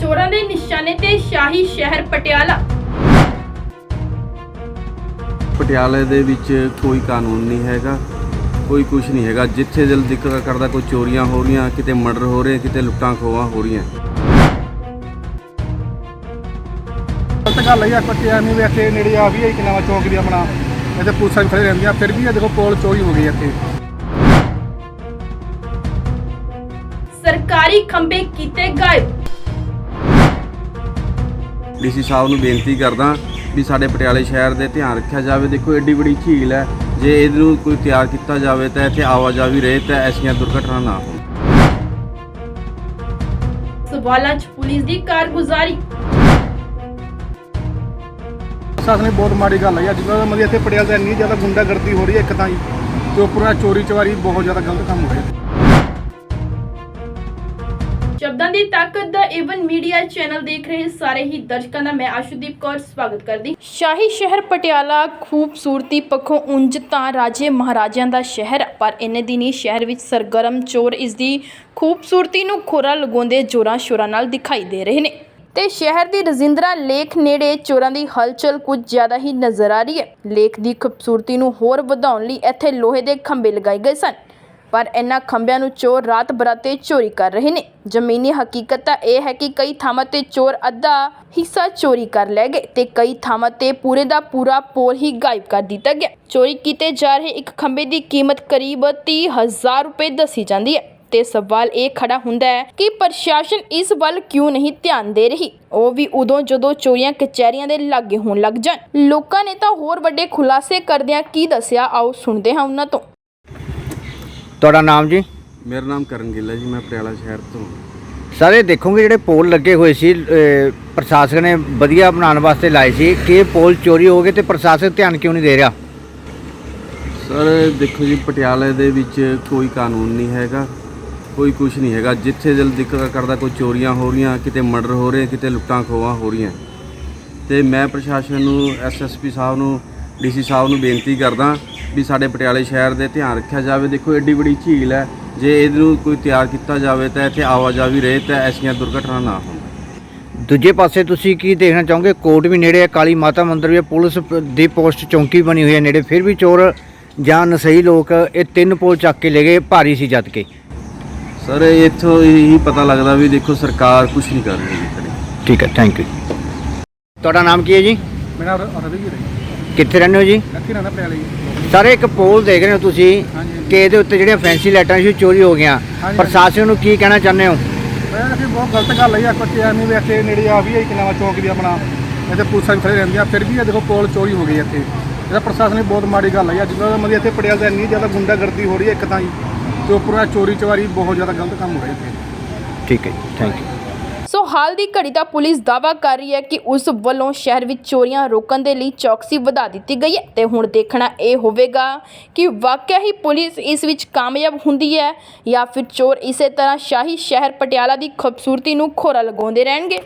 ਚੋਰਾਂ ਦੇ ਨਿਸ਼ਾਨੇ ਤੇ ਸ਼ਾਹੀ ਸ਼ਹਿਰ ਪਟਿਆਲਾ। ਪਟਿਆਲੇ ਦੇ ਵਿੱਚ ਕੋਈ ਕਾਨੂੰਨ ਨਹੀਂ ਹੈਗਾ ਕੋਈ ਕੁਝ ਨਹੀਂ ਹੈਗਾ। ਜਿੱਥੇ ਦਿਲ ਦਿੱਕਤ ਕਰਦਾ ਕੋਈ ਚੋਰੀਆਂ ਹੋ ਰਹੀਆਂ ਕਿਤੇ ਮਰਡਰ ਹੋ ਰਹੇ ਕਿਤੇ ਲੁੱਟਾਂ ਖੋਹਾਂ ਹੋ ਰਹੀਆਂ। ਗਲਤ ਗੱਲ ਹੈ ਕੋਈ ਐਵੇਂ ਵੀ ਇੱਥੇ ਨੇੜੇ ਆ ਵੀ ਹੈ ਕਿ ਨਵਾਂ ਚੌਂਕ ਦੀ ਆਪਣਾ। ਇੱਥੇ ਪੁਲਿਸਾਂ ਵੀ ਖੜੇ ਰਹਿੰਦੀਆਂ ਫਿਰ ਵੀ ਇਹ ਦੇਖੋ ਪੋਲ ਚੋਰੀ ਹੋ ਗਈ ਇੱਥੇ। ਸਰਕਾਰੀ ਖੰਭੇ ਕੀਤੇ ਗਾਇਬ। ਡੀਸੀ ਸਾਹਿਬ ਨੂੰ ਬੇਨਤੀ ਕਰਦਾ ਵੀ ਸਾਡੇ ਪਟਿਆਲੇ ਸ਼ਹਿਰ ਦੇ ਧਿਆਨ ਰੱਖਿਆ ਜਾਵੇ। ਦੇਖੋ ਐਡੀ ਬੜੀ ਝੀਲ ਹੈ। ਜੇ ਇਹਨੂੰ ਕੋਈ ਤਿਆਰ ਕੀਤਾ ਜਾਵੇ ਤਾਂ ਇੱਥੇ ਆਵਾਜਾਈ ਰਹੇ ਤਾਂ ਐਸੀਆਂ ਦੁਰਘਟਨਾ ਨਾ ਹੋਣ। ਸਵਾਲਾਂ 'ਚ ਪੁਲਿਸ ਦੀ ਕਾਰਗੁਜ਼ਾਰੀ। ਪ੍ਰਸ਼ਾਸਨ ਨੇ ਬਹੁਤ ਮਾੜੀ ਗੱਲ ਹੈ ਅੱਜ ਕੱਲ੍ਹ ਮਤਲਬ ਇੱਥੇ ਪਟਿਆਲੇ ਦਾ ਇੰਨੀ ਜ਼ਿਆਦਾ ਗੁੰਡਾਗਰਦੀ ਹੋ ਰਹੀ ਹੈ ਇੱਕ ਤਾਂ ਹੀ ਤੇ ਉੱਪਰੋਂ ਚੋਰੀ ਚਵਾਰੀ ਬਹੁਤ ਜ਼ਿਆਦਾ ਗਲਤ ਕੰਮ ਹੋ ਰਿਹਾ। ਸ਼ਬਦਾਂ ਦੀ ਤਾਕਤ ਦਾ ਏਵਨ ਮੀਡੀਆ ਚੈਨਲ ਦੇਖ ਰਹੇ ਸਾਰੇ ਹੀ ਦਰਸ਼ਕਾਂ ਦਾ ਮੈਂ ਆਸ਼ੂਦੀਪ ਕੌਰ ਸਵਾਗਤ ਕਰਦੀ। ਸ਼ਾਹੀ ਸ਼ਹਿਰ ਪਟਿਆਲਾ ਖੂਬਸੂਰਤੀ ਪੱਖੋਂ ਉਂਝ ਤਾਂ ਰਾਜੇ ਮਹਾਰਾਜਿਆਂ ਦਾ ਸ਼ਹਿਰ ਪਰ ਇੰਨੇ ਦਿਨੀ ਸ਼ਹਿਰ ਵਿੱਚ ਸਰਗਰਮ ਚੋਰ ਇਸ ਦੀ ਖੂਬਸੂਰਤੀ ਨੂੰ ਖੋਰਾ ਲਗਾਉਂਦੇ ਜੋਰਾਂ ਸ਼ੋਰਾਂ ਨਾਲ ਦਿਖਾਈ ਦੇ ਰਹੇ ਨੇ। ਤੇ ਸ਼ਹਿਰ ਦੀ ਰਜਿੰਦਰਾ ਲੇਖ ਨੇੜੇ ਚੋਰਾਂ ਦੀ ਹਲਚਲ ਕੁਝ ਜ਼ਿਆਦਾ ਹੀ ਨਜ਼ਰ ਆ ਰਹੀ ਹੈ। ਲੇਖ ਦੀ ਖੂਬਸੂਰਤੀ ਨੂੰ ਹੋਰ ਵਧਾਉਣ ਲਈ ਇੱਥੇ ਲੋਹੇ ਦੇ ਖੰਭੇ ਲਗਾਏ ਗਏ ਸਨ। ਪਰ ਇਹਨਾਂ ਖੰਭਿਆਂ ਨੂੰ ਚੋਰ ਰਾਤ ਬਰਾਤੇ ਚੋਰੀ ਕਰ ਰਹੇ ਨੇ। ਜ਼ਮੀਨੀ ਹਕੀਕਤ ਤਾਂ ਇਹ ਹੈ ਕਿ ਕਈ ਥਾਵਾਂ ਤੇ ਚੋਰ ਅੱਧਾ ਹਿੱਸਾ ਚੋਰੀ ਕਰ ਲੈ ਗਏ ਤੇ ਕਈ ਥਾਵਾਂ ਤੇ ਪੂਰੇ ਦਾ ਪੂਰਾ ਪੋਲ ਹੀ ਗਾਇਬ ਕਰ ਦਿੱਤਾ ਗਿਆ। ਚੋਰੀ ਕੀਤੇ ਜਾ ਰਹੇ ਇੱਕ ਖੰਭੇ ਦੀ ਕੀਮਤ ਕਰੀਬ 30000 ਰੁਪਏ ਦੱਸੀ ਜਾਂਦੀ ਹੈ ਤੇ ਸਵਾਲ ਇਹ ਖੜਾ ਹੁੰਦਾ ਹੈ ਕਿ ਪ੍ਰਸ਼ਾਸਨ ਇਸ ਵੱਲ ਕਿਉਂ ਨਹੀਂ ਧਿਆਨ ਦੇ ਰਹੀ? ਉਹ ਵੀ ਉਦੋਂ ਜਦੋਂ ਚੋਰੀਆਂ ਕਚਹਿਰੀਆਂ ਦੇ ਲਾਗੇ ਹੋਣ ਲੱਗ ਜਾਣ। ਲੋਕਾਂ ਨੇ ਤਾਂ ਹੋਰ ਵੱਡੇ ਖੁਲਾਸੇ ਕਰਦਿਆਂ ਕੀ ਦੱਸਿਆ? ਆਓ ਸੁਣਦੇ ਹਾਂ ਉਹਨਾਂ ਤੋਂ। ਤੁਹਾਡਾ ਨਾਮ ਜੀ? ਮੇਰਾ ਨਾਮ ਕਰਨ ਗਿੱਲ ਹੈ ਜੀ ਮੈਂ ਪਟਿਆਲਾ ਸ਼ਹਿਰ ਤੋਂ। ਸਰ ਇਹ ਦੇਖੋਗੇ ਜਿਹੜੇ ਪੋਲ ਲੱਗੇ ਹੋਏ ਸੀ ਅਹ, ਪ੍ਰਸ਼ਾਸਨ ਨੇ ਵਧੀਆ ਬਣਾਉਣ ਵਾਸਤੇ ਲਾਏ ਸੀ ਕਿ ਇਹ ਪੋਲ ਚੋਰੀ ਹੋ ਗਏ ਤੇ ਪ੍ਰਸ਼ਾਸਨ ਧਿਆਨ ਕਿਉਂ ਨਹੀਂ ਦੇ ਰਿਹਾ? ਸਰ ਦੇਖੋ ਜੀ ਪਟਿਆਲੇ ਦੇ ਵਿੱਚ ਕੋਈ ਕਾਨੂੰਨ ਨਹੀਂ ਹੈਗਾ ਕੋਈ ਕੁਝ ਨਹੀਂ ਹੈਗਾ। ਜਿੱਥੇ ਦਿਲ ਦਿੱਕਤ ਕਰਦਾ ਕੋਈ ਚੋਰੀਆਂ ਹੋ ਰਹੀਆਂ ਕਿਤੇ ਮਰਡਰ ਹੋ ਰਹੇ ਕਿਤੇ ਲੁੱਟਾਂ ਖੋਹਾਂ ਹੋ ਰਹੀਆਂ। ਤੇ ਮੈਂ ਪ੍ਰਸ਼ਾਸਨ ਨੂੰ ਐਸਐਸਪੀ ਸਾਹਿਬ ਨੂੰ ਡੀਸੀ ਸਾਹਿਬ ਨੂੰ ਬੇਨਤੀ ਕਰਦਾ ਵੀ ਸਾਡੇ ਪਟਿਆਲੇ ਸ਼ਹਿਰ ਦੇ ਧਿਆਨ ਰੱਖਿਆ ਜਾਵੇ। ਦੇਖੋ ਐਡੀ ਬੜੀ ਝੀਲ ਹੈ। ਜੇ ਇਹਨੂੰ ਕੋਈ ਤਿਆਰ ਕੀਤਾ ਜਾਵੇ ਤਾਂ ਇੱਥੇ ਆਵਾਜਾਈ ਰਹੇ ਤਾਂ ਐਸੀਆਂ ਦੁਰਘਟਨਾ ਨਾ ਹੋਣ। ਦੂਜੇ ਪਾਸੇ ਤੁਸੀਂ ਕੀ ਦੇਖਣਾ ਚਾਹੋਗੇ? ਕੋਰਟ ਵੀ ਨੇੜੇ ਹੈ ਕਾਲੀ ਮਾਤਾ ਮੰਦਿਰ ਵੀ ਹੈ ਪੁਲਿਸ ਪ- ਦੀ ਪੋਸਟ ਚੌਂਕੀ ਬਣੀ ਹੋਈ ਹੈ ਨੇੜੇ। ਫਿਰ ਵੀ ਚੋਰ ਜਾਂ ਨਸਈ ਲੋਕ ਇਹ ਤਿੰਨ ਪੋਲ ਚੱਕ ਕੇ ਲੈ ਗਏ ਭਾਰੀ ਸੀ ਜਦ ਕੇ। ਸਰ ਇੱਥੋਂ ਇਹੀ ਪਤਾ ਲੱਗਦਾ ਵੀ ਦੇਖੋ ਸਰਕਾਰ ਕੁਝ ਨਹੀਂ ਕਰ ਰਹੀ ਜੀ ਠੀਕ ਹੈ ਥੈਂਕ ਯੂ ਤੁਹਾਡਾ ਨਾਮ ਕੀ ਹੈ ਜੀ? ਮੇਰਾ ਰਵੀ ਹੈ ਕਿੱਥੇ ਰਹਿੰਦੇ ਹੋ ਜੀ? ਲੱਕੀ ਰਹਿਣਾ ਪਟਿਆਲੇ ਜੀ। ਸਰ ਇੱਕ ਪੋਲ ਦੇਖ ਰਹੇ ਹੋ ਤੁਸੀਂ। ਕਿ ਇਹਦੇ ਉੱਤੇ ਜਿਹੜੀਆਂ ਫੈਂਸੀ ਲਾਈਟਾਂ ਸੀ ਚੋਰੀ ਹੋ ਗਈਆਂ। ਪ੍ਰਸ਼ਾਸਨ ਨੂੰ ਕੀ ਕਹਿਣਾ ਚਾਹੁੰਦੇ ਹੋ? ਮੈਂ ਅਸੀਂ ਬਹੁਤ ਗਲਤ ਗੱਲ ਹੈ ਕੋਈ ਐਵੇਂ ਵੀ ਇੱਥੇ ਨੇੜੇ ਆ ਵੀ ਹੈ ਕਿ ਨਵਾਂ ਚੌਂਕ ਦੀ ਆਪਣਾ ਇੱਥੇ ਪੁਲਿਸਾਂ ਵੀ ਖੜੇ ਰਹਿੰਦੀਆਂ ਫਿਰ ਵੀ ਇਹ ਦੇਖੋ ਪੋਲ ਚੋਰੀ ਹੋ ਗਈ ਇੱਥੇ। ਇਹਦਾ ਪ੍ਰਸ਼ਾਸਨ ਨੇ ਬਹੁਤ ਮਾੜੀ ਗੱਲ ਹੈ ਅੱਜ ਕੱਲ੍ਹ ਮਤਲਬ ਇੱਥੇ ਪਟਿਆਲੇ ਦਾ ਇੰਨੀ ਜ਼ਿਆਦਾ ਗੁੰਡਾਗਰਦੀ ਹੋ ਰਹੀ ਹੈ ਇੱਕ ਤਾਂ ਹੀ ਤੇ ਉੱਪਰੋਂ ਚੋਰੀ ਚਵਾਰੀ ਬਹੁਤ ਜ਼ਿਆਦਾ ਗਲਤ ਕੰਮ ਹੋ ਰਿਹਾ ਇੱਥੇ। ਠੀਕ ਹੈ ਥੈਂਕ ਯੂ ਹਾਲ ਦੀ ਘੜੀ ਤਾਂ ਪੁਲਿਸ ਦਾਵਾ ਕਰ ਰਹੀ ਹੈ ਕਿ ਉਸ ਵੱਲੋਂ ਸ਼ਹਿਰ ਵਿੱਚ ਚੋਰੀਆਂ ਰੋਕਣ ਦੇ ਲਈ ਚੌਕਸੀ ਵਧਾ ਦਿੱਤੀ ਗਈ ਹੈ ਤੇ ਹੁਣ ਦੇਖਣਾ ਇਹ ਹੋਵੇਗਾ ਕਿ ਵਾਕਿਆ ਹੀ ਪੁਲਿਸ ਇਸ ਵਿੱਚ ਕਾਮਯਾਬ ਹੁੰਦੀ ਹੈ ਜਾਂ ਫਿਰ ਚੋਰ ਇਸੇ ਤਰ੍ਹਾਂ ਸ਼ਾਹੀ ਸ਼ਹਿਰ ਪਟਿਆਲਾ ਦੀ ਖੂਬਸੂਰਤੀ ਨੂੰ ਖੋਰਾ ਲਗਾਉਂਦੇ ਰਹਿਣਗੇ।